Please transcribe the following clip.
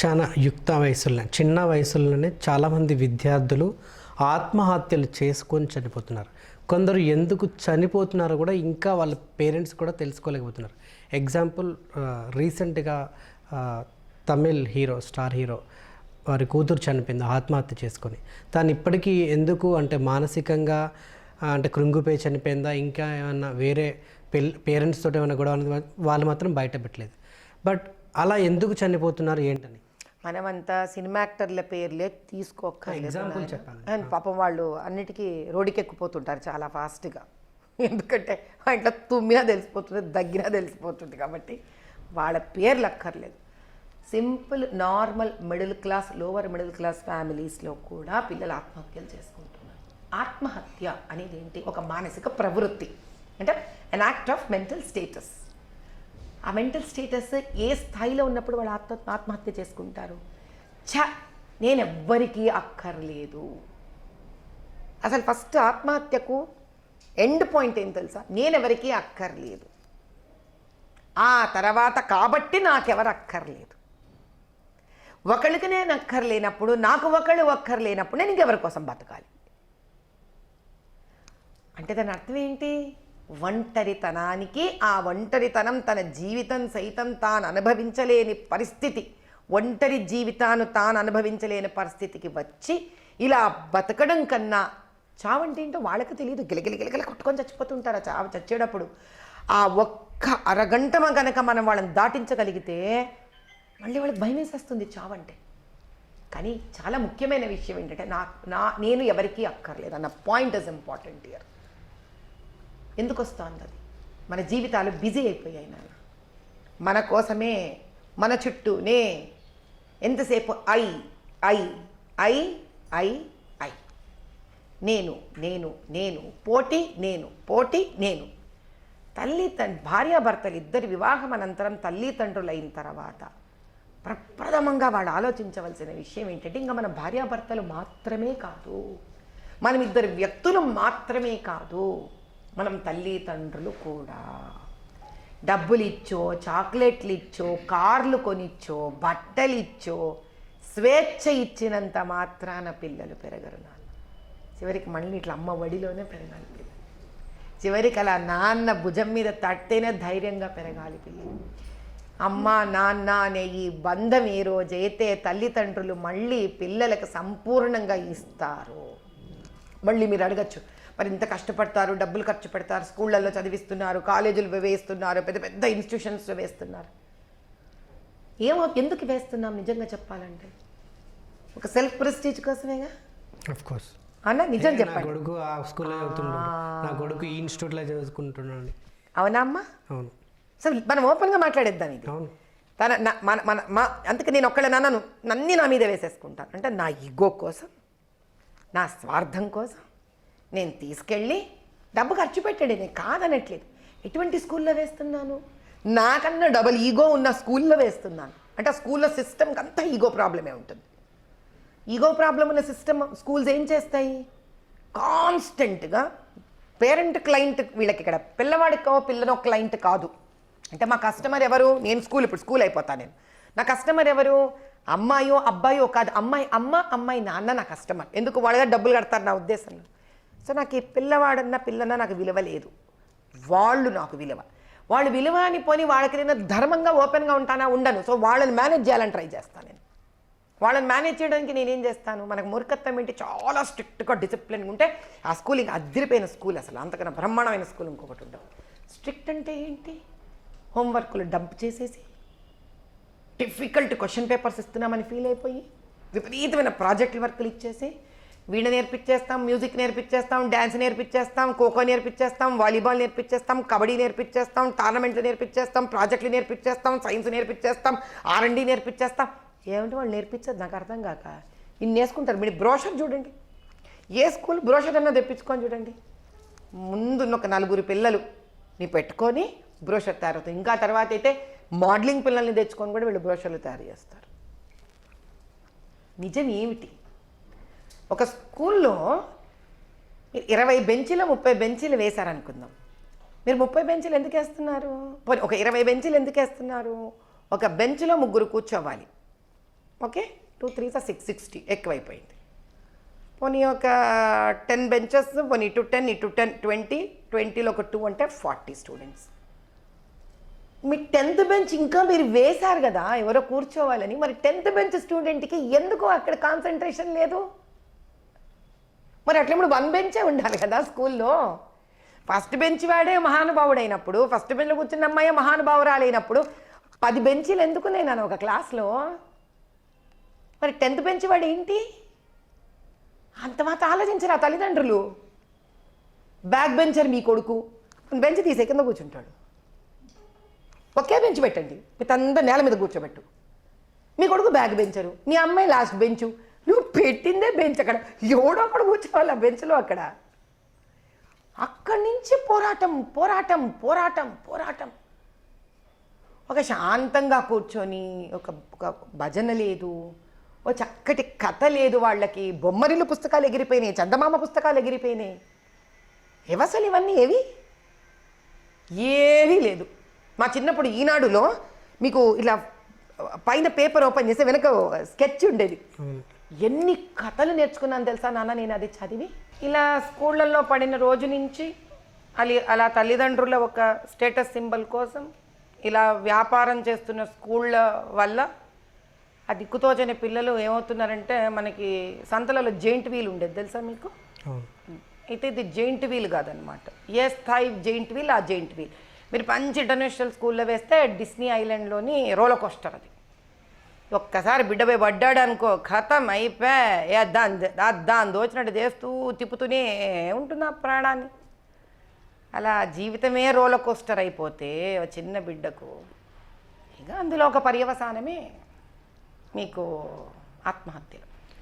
చాలా యుక్త వయసులో చిన్న వయసులోనే చాలామంది విద్యార్థులు ఆత్మహత్యలు చేసుకొని చనిపోతున్నారు. కొందరు ఎందుకు చనిపోతున్నారో కూడా ఇంకా వాళ్ళ పేరెంట్స్ కూడా తెలుసుకోలేకపోతున్నారు. ఎగ్జాంపుల్ రీసెంట్గా తమిళ్ హీరో స్టార్ హీరో వారి కూతురు చనిపోయింది ఆత్మహత్య చేసుకొని. తాను ఇప్పటికీ ఎందుకు అంటే మానసికంగా అంటే కృంగిపోయి చనిపోయిందా ఇంకా ఏమన్నా వేరే పెల్ పేరెంట్స్ తోటి ఏమైనా గొడవ వాళ్ళు మాత్రం బయట పెట్టలేదు. బట్ అలా ఎందుకు చనిపోతున్నారు ఏంటని? మనమంతా సినిమా యాక్టర్ల పేర్లే తీసుకోక్కర్లేదు అండ్ పాపం వాళ్ళు అన్నిటికీ రోడ్డుకెక్కిపోతుంటారు చాలా ఫాస్ట్గా. ఎందుకంటే ఆ ఇంట్లో తుమ్మినా తెలిసిపోతుంది దగ్గినా తెలిసిపోతుంది కాబట్టి వాళ్ళ పేర్లు అక్కర్లేదు simple normal middle class lower middle class ఫ్యామిలీస్లో కూడా పిల్లలు ఆత్మహత్యలు చేసుకుంటున్నారు. ఆత్మహత్య అనేది ఏంటి ఒక మానసిక ప్రవృత్తి. అంటే an act of mental status ఆ మెంటల్ స్టేటస్ ఏ స్థాయిలో ఉన్నప్పుడు వాళ్ళు ఆత్మ ఆత్మహత్య చేసుకుంటారు? ఛ! నేను ఎవ్వరికీ అక్కర్లేదు. అసలు ఫస్ట్ ఆత్మహత్యకు ఎండ్ పాయింట్ ఏం తెలుసా? నేను ఎవరికీ అక్కర్లేదు. ఆ తర్వాత కాబట్టి నాకెవరు అక్కర్లేదు. ఒకళ్ళకి నేను అక్కర్లేనప్పుడు నాకు ఒకళ్ళు అక్కర్లేనప్పుడు నేను ఇంకెవరి కోసం బతకాలి? అంటే దాని అర్థం ఏంటి? ఒంటరితనానికి ఆ ఒంటరితనం తన జీవితం సైతం తాను అనుభవించలేని పరిస్థితి. ఒంటరి జీవితాన్ని తాను అనుభవించలేని పరిస్థితికి వచ్చి ఇలా బతకడం కన్నా చావంటే ఏంటో వాళ్ళకి తెలియదు గిలగిలి గిలగిల కొట్టుకొని చచ్చిపోతుంటారు ఆ చావు చచ్చేటప్పుడు. ఆ ఒక్క అరగంట గనక మనం వాళ్ళని దాటించగలిగితే మళ్ళీ వాళ్ళకి భయం వేసేస్తుంది చావంటే. కానీ చాలా ముఖ్యమైన విషయం ఏంటంటే నా నా నేను ఎవరికీ అక్కర్లేదు. అన్న పాయింట్ ఇస్ ఇంపార్టెంట్ ఇయర్ ఎందుకు వస్తుంది అది మన జీవితాలు బిజీ అయిపోయాయి నాన్న మన కోసమే మన చుట్టూనే ఎంతసేపు I I I I I. నేను నేను నేను పోటీ నేను పోటీ నేను. తల్లి తండ్రి భార్యాభర్తలు ఇద్దరి వివాహం అనంతరం తల్లిదండ్రులు అయిన తర్వాత ప్రప్రథమంగా వాళ్ళు ఆలోచించవలసిన విషయం ఏంటంటే ఇంకా మన భార్యాభర్తలు మాత్రమే కాదు. మనం ఇద్దరు వ్యక్తులు మాత్రమే కాదు. మనం తల్లిదండ్రులు కూడా డబ్బులు ఇచ్చో చాక్లెట్లు ఇచ్చో కార్లు కొనిచ్చో బట్టలు ఇచ్చో స్వేచ్ఛ ఇచ్చినంత మాత్రాన పిల్లలు పెరగరు నాన్న. చివరికి మళ్ళీ ఇట్లా అమ్మ వడిలోనే పెరగాలి పిల్లలు. చివరికి అలా నాన్న భుజం మీద తట్టేనే ధైర్యంగా పెరగాలి పిల్లలు. అమ్మ నాన్న అనే ఈ బంధం ఏ రోజైతే తల్లిదండ్రులు మళ్ళీ పిల్లలకు సంపూర్ణంగా ఇస్తారు మళ్ళీ మీరు అడగచ్చు. మరి ఇంత కష్టపడతారు డబ్బులు ఖర్చు పెడతారు స్కూళ్ళల్లో చదివిస్తున్నారు కాలేజీలు వేస్తున్నారు పెద్ద పెద్ద ఇన్స్టిట్యూషన్స్లో వేస్తున్నారు. ఏమో ఎందుకు వేస్తున్నాం నిజంగా చెప్పాలంటే? ఒక సెల్ఫ్ ప్రెస్టీజ్ కోసమేగా? ఆఫ్ కోర్స్ అన్న నిజం నా చెప్పండి. కొడుకు ఆ స్కూల్లో చదువుతున్నాడు నా కొడుకు ఈ ఇన్స్టిట్యూట్లో చదువుకుంటున్నాడు. అవునా అమ్మా? అవును. సో మనం ఓపెన్గా మాట్లాడేద్దాం ఇది. అవును. తన నా- మన మన మా అందుకే నేను ఒక్కళ్ళ నన్ను నన్ని నా మీద వేసేసుకుంటాను. అంటే నా ఈగో కోసం నా స్వార్థం కోసం. నేను తీసుకెళ్ళి డబ్బు ఖర్చు పెట్టాడు నేను కాదనట్లేదు. ఎటువంటి స్కూల్లో వేస్తున్నాను? నాకన్నా డబల్ ఈగో ఉన్న స్కూల్లో వేస్తున్నాను. అంటే ఆ స్కూల్లో సిస్టమ్కి అంతా ఈగో ప్రాబ్లమే ఉంటుంది. ఈగో ప్రాబ్లం ఉన్న సిస్టమ్ స్కూల్స్ ఏం చేస్తాయి? కాన్స్టెంట్గా పేరెంట్ క్లయింట్ వీళ్ళకి ఇక్కడ పిల్లవాడికో పిల్లనో క్లయింట్ కాదు. అంటే మా కస్టమర్ ఎవరు? నేను స్కూల్ ఇప్పుడు స్కూల్ అయిపోతా నేను. నా కస్టమర్ ఎవరు? అమ్మాయో అబ్బాయో కాదు. అమ్మాయి అమ్మ అమ్మాయి నాన్న నా కస్టమర్. ఎందుకు వాళ్ళ డబ్బులు కడతారు నా ఉద్దేశంలో? సో నాకు ఈ పిల్లవాడన్న పిల్లన్న నాకు విలువ లేదు. వాళ్ళు నాకు విలువ. వాళ్ళు విలువ అని పోని వాళ్ళకి నేను ధర్మంగా ఓపెన్గా ఉంటానా? ఉండను. సో వాళ్ళని మేనేజ్ చేయాలని ట్రై చేస్తాను నేను. వాళ్ళని మేనేజ్ చేయడానికి నేనేం చేస్తాను? మనకు మూర్ఖత్వం ఏంటి? చాలా స్ట్రిక్ట్గా డిసిప్లిన్గా ఉంటే ఆ స్కూల్ ఇంకా అదిరిపోయిన స్కూల్ అసలు. అంతకన్నా బ్రహ్మాండమైన స్కూల్ ఇంకొకటి ఉండవు స్ట్రిక్ట్ అంటే ఏంటి? హోంవర్క్లు డంప్ చేసేసి డిఫికల్ట్ క్వశ్చన్ పేపర్స్ ఇస్తున్నామని ఫీల్ అయిపోయి విపరీతమైన ప్రాజెక్టుల వర్క్లు ఇచ్చేసి వీణ నేర్పించేస్తాం మ్యూజిక్ నేర్పించేస్తాం డ్యాన్స్ నేర్పించేస్తాం ఖోఖో నేర్పించేస్తాం వాలీబాల్ నేర్పించేస్తాం కబడ్డీ నేర్పించేస్తాం టోర్నమెంట్లు నేర్పించేస్తాం ప్రాజెక్టులు నేర్పించేస్తాం సైన్స్ నేర్పించేస్తాం ఆర్ఎండి నేర్పించేస్తాం. ఏమంటే వాళ్ళు నేర్పించేది నాకు అర్థం కాక ఇన్ని వేసుకుంటారు. మీరు బ్రోషర్ చూడండి. ఏ స్కూల్ బ్రోషర్ అన్నా తెప్పించుకొని చూడండి. ముందున్న ఒక నలుగురు పిల్లలు నీ పెట్టుకొని బ్రోషర్ తయారవుతుంది ఇంకా తర్వాత అయితే మోడలింగ్ పిల్లల్ని తెచ్చుకొని కూడా వీళ్ళు బ్రోషర్లు తయారు చేస్తారు. నిజం ఏమిటి? ఒక స్కూల్లో మీరు ఇరవై బెంచీలు ముప్పై బెంచీలు వేశారనుకుందాం. మీరు ముప్పై బెంచీలు ఎందుకు వేస్తున్నారు? ఒక ఇరవై బెంచీలు ఎందుకు వేస్తున్నారు? ఒక బెంచ్లో ముగ్గురు కూర్చోవాలి. Okay? Two three six sixty ఎక్కువైపోయింది. పోనీ ఒక టెన్ బెంచెస్ పోనీ ఇటు టెన్ ఇటు టెన్ ట్వంటీ ట్వంటీలో ఒక టూ అంటే ఫార్టీ స్టూడెంట్స్. మీ టెన్త్ బెంచ్ ఇంకా మీరు వేశారు కదా ఎవరో కూర్చోవాలని. మరి టెన్త్ బెంచ్ స్టూడెంట్కి ఎందుకు అక్కడ కాన్సన్ట్రేషన్ లేదు? మరి అట్లా ఇప్పుడు వన్ బెంచే ఉండాలి కదా స్కూల్లో. ఫస్ట్ బెంచ్ వాడే మహానుభావుడైనప్పుడు ఫస్ట్ బెంచ్లో కూర్చున్న అమ్మాయి మహానుభావురాలైనప్పుడు పది బెంచీలు ఎందుకు నేను ఒక క్లాస్లో? మరి టెన్త్ బెంచ్ వాడు ఏంటి? అంత మాత్రం ఆలోచించరా తల్లిదండ్రులు? బ్యాక్ బెంచర్ మీ కొడుకు. బెంచ్ తీసే కింద కూర్చుంటాడు. ఒకే బెంచ్ పెట్టండి. మీ నేల మీద కూర్చోబెట్టు. మీ కొడుకు బ్యాక్ బెంచరు మీ అమ్మాయి లాస్ట్ బెంచు. నువ్వు పెట్టిందే బెంచ్ అక్కడ. ఎవడో అక్కడ కూర్చోవాలి ఆ బెంచ్లో అక్కడ. అక్కడి నుంచి పోరాటం పోరాటం పోరాటం పోరాటం. ఒక శాంతంగా కూర్చొని ఒక ఒక భజన లేదు. ఓ చక్కటి కథ లేదు వాళ్ళకి. బొమ్మరిలు పుస్తకాలు ఎగిరిపోయినాయి చందమామ పుస్తకాలు ఎగిరిపోయినాయి. ఏవసలు ఇవన్నీ ఏవి? ఏవీ లేదు. మా చిన్నప్పుడు ఈనాడులో మీకు ఇలా పైన పేపర్ ఓపెన్ చేస్తే వెనక స్కెచ్ ఉండేది. ఎన్ని కథలు నేర్చుకున్నాను తెలుసా నాన్న నేను అది చదివి? ఇలా స్కూళ్ళల్లో పడిన రోజు నుంచి అలి అలా తల్లిదండ్రుల ఒక స్టేటస్ సింబల్ కోసం ఇలా వ్యాపారం చేస్తున్న స్కూళ్ళ వల్ల ఆ దిక్కుతోచని పిల్లలు ఏమవుతున్నారంటే మనకి సంతలలో జెయింట్ వీల్ ఉండేది తెలుసా మీకు? అయితే ఇది జెయింట్ వీల్ కాదనమాట ఏ స్థాయి జెయింట్ వీల్ ఆ జెయింట్ వీల్. మీరు పంచి ఇంటర్నేషనల్ స్కూల్లో వేస్తే డిస్నీ ఐలాండ్లోని రోలో కోస్టర్ అది. ఒక్కసారి బిడ్డ పోయి పడ్డాడు అనుకో ఖతం అయిపోయా ఏ దాని దాని దోచినట్టు చేస్తూ తిప్పుతూనే ఉంటుంది ఆ ప్రాణాన్ని. అలా జీవితమే రోల కోస్టర్ అయిపోతే చిన్న బిడ్డకు ఇక అందులో ఒక పర్యవసానమే మీకు ఆత్మహత్యలు.